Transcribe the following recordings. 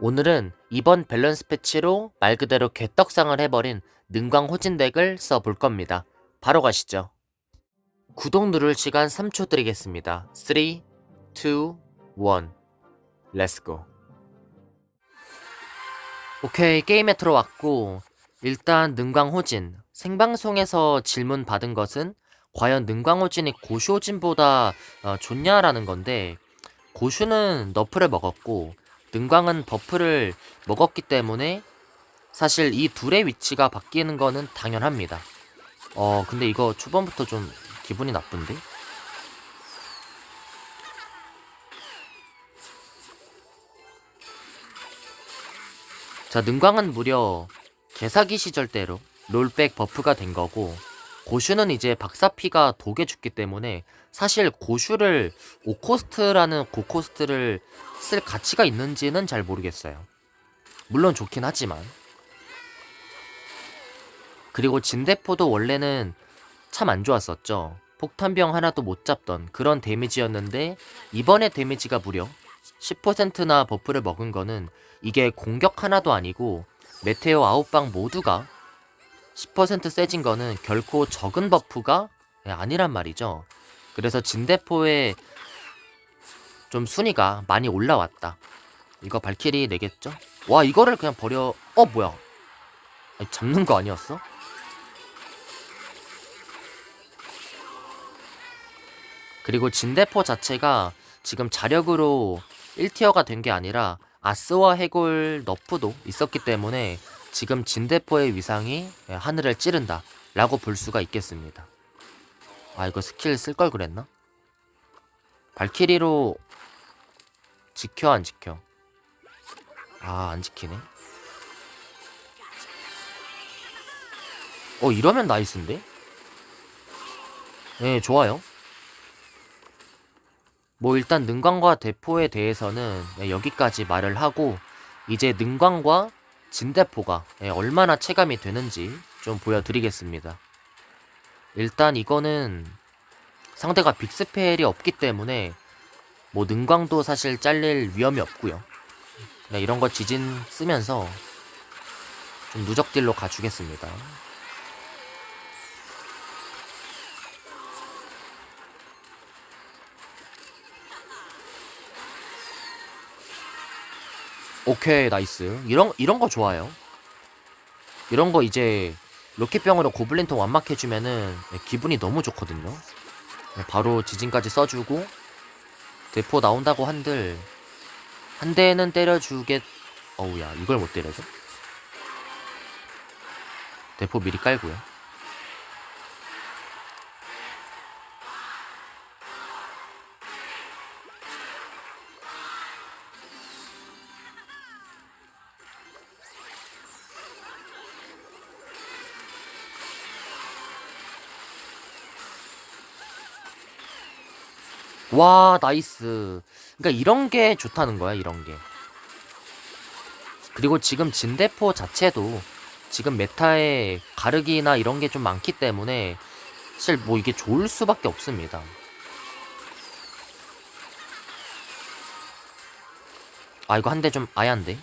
오늘은 이번 밸런스 패치로 말 그대로 개떡상을 해버린 능광 호진 덱을 써볼 겁니다. 바로 가시죠. 구독 누를 시간 3초 드리겠습니다. 3, 2, 1, 렛츠고. 오케이, 게임에 들어왔고, 일단 능광 호진, 생방송에서 질문 받은 것은 과연 능광 호진이 고쇼진보다 어, 좋냐라는 건데, 고슈는 너프를 먹었고, 능광은 버프를 먹었기 때문에 사실 이 둘의 위치가 바뀌는 거는 당연합니다. 어, 근데 이거 초반부터 좀 기분이 나쁜데? 자, 능광은 무려 개사기 시절 때로 롤백 버프가 된 거고, 고슈는 이제 박사피가 독에 죽기 때문에 사실 고슈를 5코스트라는 고코스트를 쓸 가치가 있는지는 잘 모르겠어요. 물론 좋긴 하지만. 그리고 진대포도 원래는 참 안 좋았었죠. 폭탄병 하나도 못 잡던 그런 데미지였는데 이번에 데미지가 무려 10%나 버프를 먹은 거는 이게 공격 하나도 아니고 메테오 아웃방 모두가 10% 세진 거는 결코 적은 버프가 아니란 말이죠. 그래서 진대포의 좀 순위가 많이 올라왔다. 이거 발키리 내겠죠? 와 이거를 그냥 버려. 어 뭐야? 아니, 잡는 거 아니었어? 그리고 진대포 자체가 지금 자력으로 1티어가 된 게 아니라 아스와 해골 너프도 있었기 때문에 지금 진대포의 위상이 하늘을 찌른다 라고 볼 수가 있겠습니다. 아 이거 스킬 쓸 걸 그랬나? 발키리로 지켜 안 지켜? 아 안 지키네. 어 이러면 나이스인데? 네 좋아요. 뭐 일단 능광과 대포에 대해서는 네, 여기까지 말을 하고 이제 능광과 진대포가 예, 얼마나 체감이 되는지 좀 보여드리겠습니다. 일단 이거는 상대가 빅스펠이 없기 때문에 뭐 능광도 사실 잘릴 위험이 없고요. 그냥 이런 거 지진 쓰면서 좀 누적딜로 가주겠습니다. 오케이 나이스 이런 이런 거 좋아요 이런 거 이제 로켓병으로 고블린통 완막해주면은 기분이 너무 좋거든요. 바로 지진까지 써주고 대포 나온다고 한들 한 대는 때려주겠 어우야 이걸 못 때려줘? 대포 미리 깔고요 와 나이스. 그러니까 이런 게 좋다는 거야 이런 게. 그리고 지금 진대포 자체도 지금 메타에 가르기나 이런 게 좀 많기 때문에 사실 뭐 이게 좋을 수밖에 없습니다. 아 이거 한 대좀 안돼?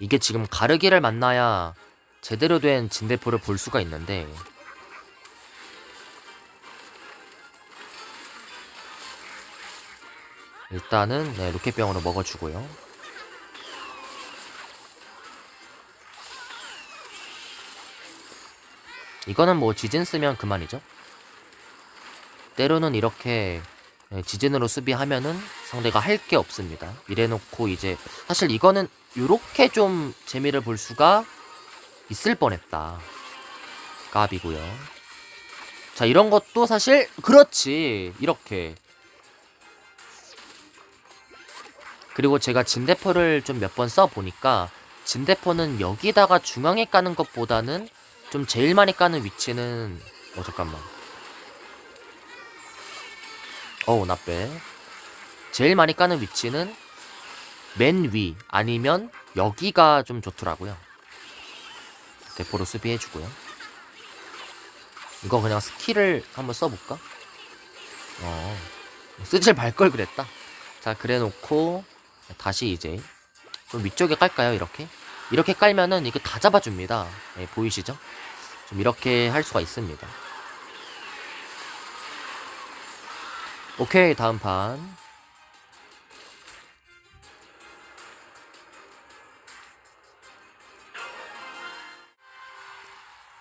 이게 지금 가르기를 만나야 제대로 된 진대포를 볼 수가 있는데 일단은 네, 로켓병으로 먹어주고요. 이거는 뭐 지진 쓰면 그만이죠. 때로는 이렇게 네, 지진으로 수비하면은 상대가 할 게 없습니다. 이래놓고 이제 사실 이거는 이렇게 좀 재미를 볼 수가 있을 뻔했다. 까비고요. 자 이런 것도 사실 그렇지 이렇게 그리고 제가 진대포를 좀 몇 번 써보니까 진대포는 여기다가 중앙에 까는 것보다는 좀 제일 많이 까는 위치는 어 잠깐만. 어우 나빼. 제일 많이 까는 위치는 맨 위 아니면 여기가 좀 좋더라고요. 대포로 수비해주고요. 이거 그냥 스킬을 한번 써볼까? 어 쓰질 말 걸 그랬다. 자 그래 놓고 다시 이제 좀 위쪽에 깔까요 이렇게? 이렇게 깔면은 이거 다 잡아줍니다. 예, 보이시죠? 좀 이렇게 할 수가 있습니다. 오케이 다음 판.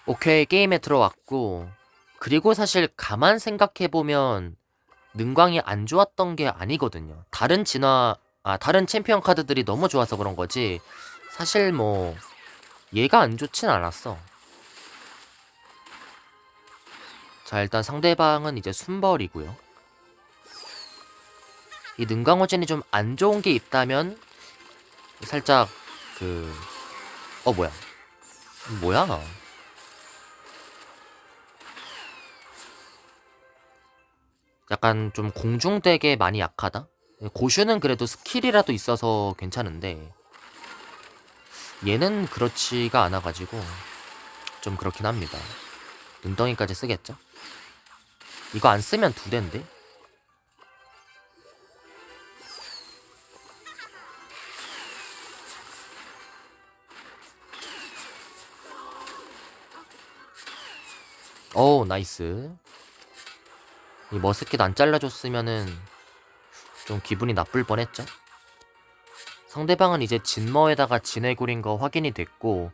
오케이 게임에 들어왔고 그리고 사실 가만 생각해보면 능광이 안 좋았던 게 아니거든요. 다른 진화 아 다른 챔피언 카드들이 너무 좋아서 그런 거지. 사실 뭐 얘가 안 좋진 않았어. 자 일단 상대방은 이제 순벌이고요. 이 능광호진이 좀 안 좋은 게 있다면 살짝 그 어 뭐야? 뭐야? 약간 좀 공중되게 많이 약하다 고슈는 그래도 스킬이라도 있어서 괜찮은데 얘는 그렇지가 않아가지고 좀 그렇긴 합니다. 눈덩이까지 쓰겠죠? 이거 안 쓰면 두 대인데? 어우 나이스. 이 머스킷 안 잘라줬으면은 좀 기분이 나쁠 뻔했죠. 상대방은 이제 진머에다가 진해굴인 거 확인이 됐고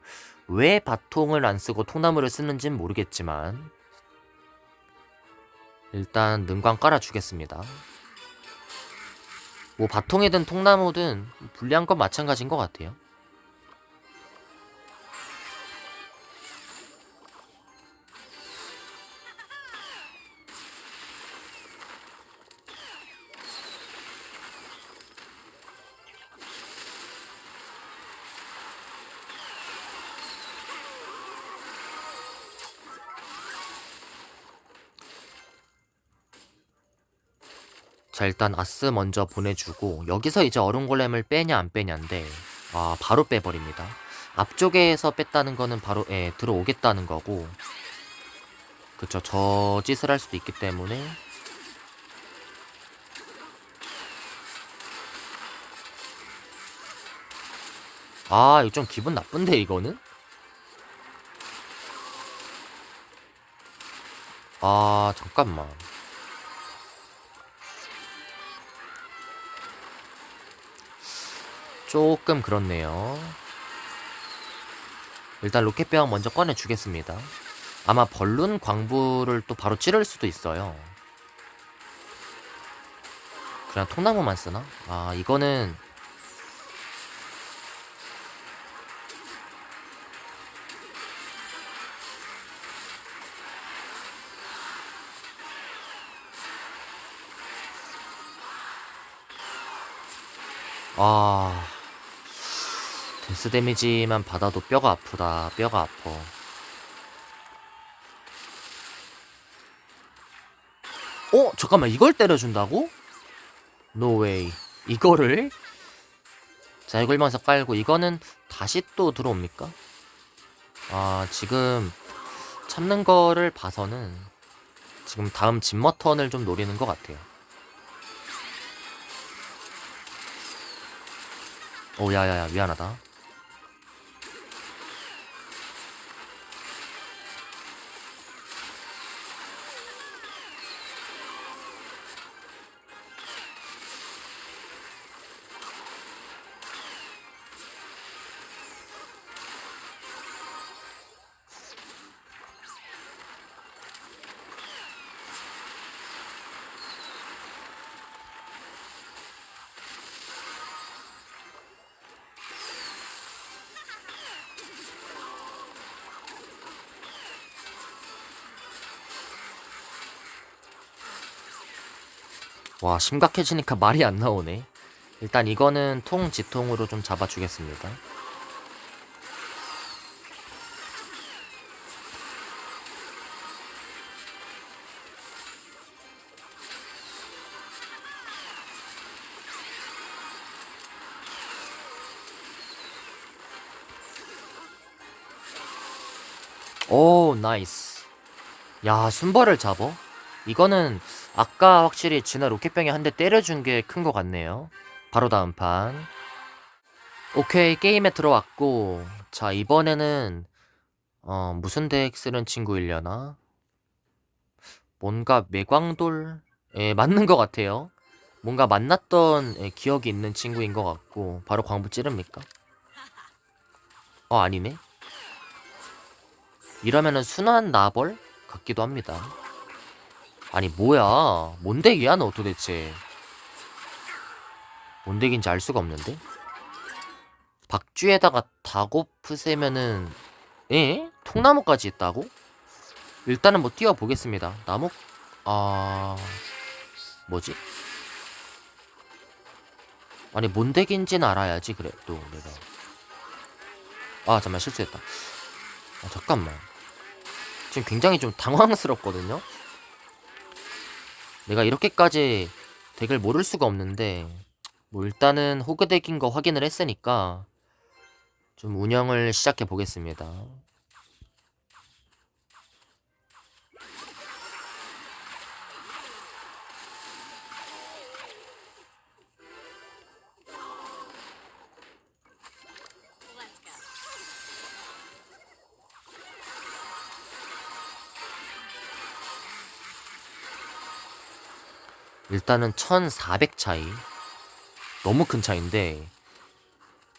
왜 바통을 안 쓰고 통나무를 쓰는진 모르겠지만 일단 능광 깔아주겠습니다. 뭐 바통이든 통나무든 불리한 건 마찬가지인 것 같아요 자 일단 아스 먼저 보내주고 여기서 이제 얼음골렘을 빼냐 안 빼냐인데 아 바로 빼버립니다. 앞쪽에서 뺐다는 거는 바로 예 들어오겠다는 거고 그쵸 저 짓을 할 수도 있기 때문에. 아 이거 좀 기분 나쁜데 이거는? 아 잠깐만 조금 그렇네요. 일단 로켓병 먼저 꺼내주겠습니다. 아마 벌룬 광부를 또 바로 찌를 수도 있어요. 그냥 통나무만 쓰나? 아, 이거는 아 데스 데미지만 받아도 뼈가 아프다 뼈가 아파 어? 잠깐만 이걸 때려준다고? 노웨이 이거를? 자 이걸 먼저 깔고 이거는 다시 또 들어옵니까? 아 지금 참는 거를 봐서는 지금 다음 진머 턴을 좀 노리는 것 같아요 오 야야야 미안하다 와 심각해지니까 말이 안 나오네. 일단 이거는 통 지통으로 좀 잡아주겠습니다. 오 나이스. 야 순벌을 잡어 이거는 아까 확실히 진화 로켓병이 한 대 때려준 게 큰 것 같네요. 바로 다음 판. 오케이 게임에 들어왔고 자 이번에는 어 무슨 덱 쓰는 친구이려나? 뭔가 매광돌 에 맞는 것 같아요. 뭔가 만났던 예, 기억이 있는 친구인 것 같고 바로 광부 찌릅니까? 어 아니네. 이러면은 순한 나벌 같기도 합니다. 아니 뭐야? 뭔 덱이야 너 도대체? 뭔 덱인지 알 수가 없는데? 박쥐에다가 다고프 세면은 에? 통나무까지 있다고? 일단은 뭐 띄워보겠습니다. 나무 아 뭐지? 아니 뭔 덱인지는 알아야지 그래 또 내가 아 잠만 실수했다. 아 잠깐만 지금 굉장히 좀 당황스럽거든요. 내가 이렇게까지 덱을 모를 수가 없는데 뭐 일단은 호그 덱인 거 확인을 했으니까 좀 운영을 시작해 보겠습니다. 일단은 1400 차이. 너무 큰 차인데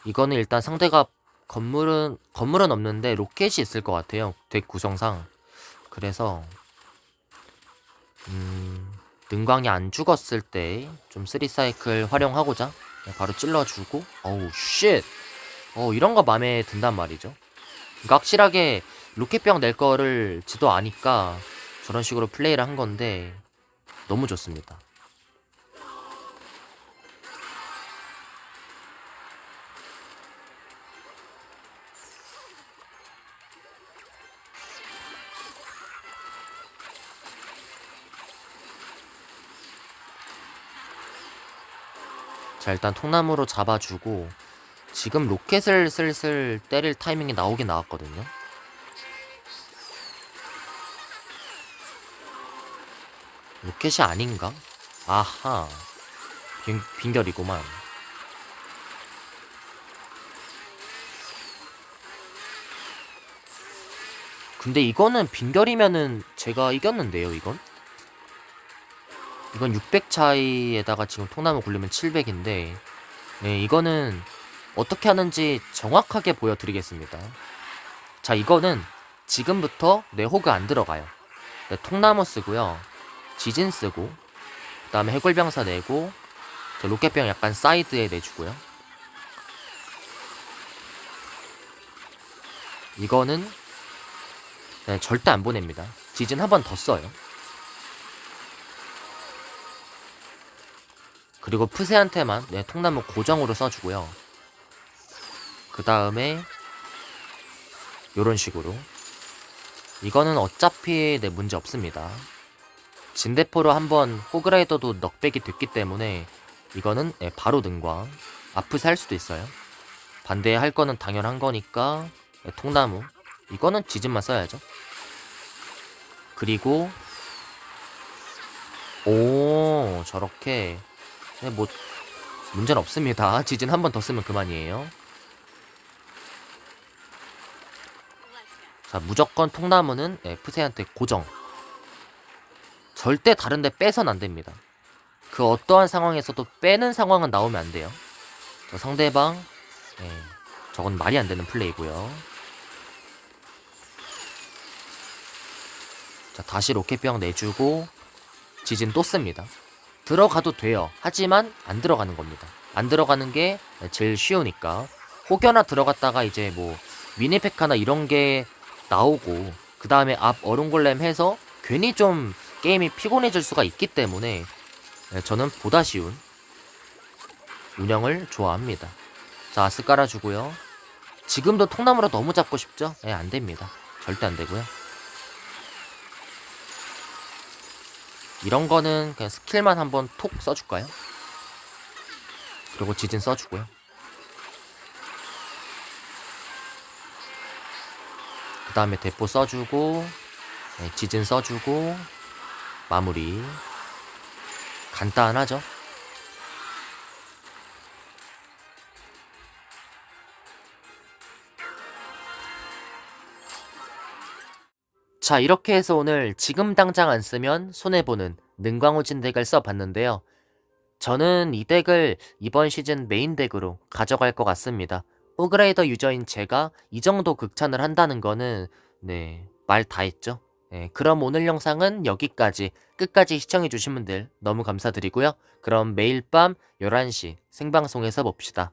이거는 일단 상대가 건물은 건물은 없는데 로켓이 있을 것 같아요. 덱 구성상. 그래서 음, 능광이 안 죽었을 때 좀 쓰리 사이클 활용하고자 그냥 바로 찔러주고 어우 쉣. 어 이런 거 마음에 든단 말이죠. 그러니까 확실하게 로켓병 낼 거를 지도 아니까 저런 식으로 플레이를 한 건데 너무 좋습니다. 자 일단 통나무로 잡아주고 지금 로켓을 슬슬 때릴 타이밍이 나오긴 나왔거든요 로켓이 아닌가? 아하 빈, 빈결이구만 근데 이거는 빈결이면은 제가 이겼는데요 이건? 이건 600 차이에다가 지금 통나무 굴리면 700인데 네, 이거는 어떻게 하는지 정확하게 보여드리겠습니다. 자 이거는 지금부터 내 호그 안 들어가요. 네, 통나무 쓰고요. 지진 쓰고 그 다음에 해골병사 내고 로켓병 약간 사이드에 내주고요. 이거는 네, 절대 안 보냅니다. 지진 한 번 더 써요. 그리고 푸세한테만 네, 통나무 고정으로 써주고요. 그 다음에 요런 식으로 이거는 어차피 네, 문제 없습니다. 진대포로 한번 호그라이더도 넉백이 됐기 때문에 이거는 네, 바로 능광 아프세 할 수도 있어요. 반대할 거는 당연한 거니까 네, 통나무 이거는 지진만 써야죠. 그리고 오 저렇게 네, 뭐 문제는 없습니다. 지진 한 번 더 쓰면 그만이에요. 자, 무조건 통나무는 네, 푸세한테 고정. 절대 다른데 빼선 안 됩니다. 그 어떠한 상황에서도 빼는 상황은 나오면 안 돼요. 자, 상대방, 네, 저건 말이 안 되는 플레이고요. 자, 다시 로켓병 내주고 지진 또 씁니다. 들어가도 돼요. 하지만 안 들어가는 겁니다. 안 들어가는 게 제일 쉬우니까. 혹여나 들어갔다가 이제 뭐 미니팩 하나 이런 게 나오고 그 다음에 앞 어른골렘 해서 괜히 좀 게임이 피곤해질 수가 있기 때문에 네, 저는 보다 쉬운 운영을 좋아합니다. 자, 아스 깔아주고요. 지금도 통나무로 너무 잡고 싶죠? 예, 네, 안 됩니다. 절대 안 되고요. 이런 거는 그냥 스킬만 한번 톡 써줄까요? 그리고 지진 써주고요. 그 다음에 대포 써주고 네, 지진 써주고 마무리. 간단하죠? 자, 이렇게 해서 오늘 지금 당장 안 쓰면 손해보는 능광우진 덱을 써봤는데요. 저는 이 덱을 이번 시즌 메인 덱으로 가져갈 것 같습니다. 호그레이더 유저인 제가 이 정도 극찬을 한다는 거는 네, 말 다 했죠. 네, 그럼 오늘 영상은 여기까지 끝까지 시청해주신 분들 너무 감사드리고요. 그럼 매일 밤 11시 생방송에서 봅시다.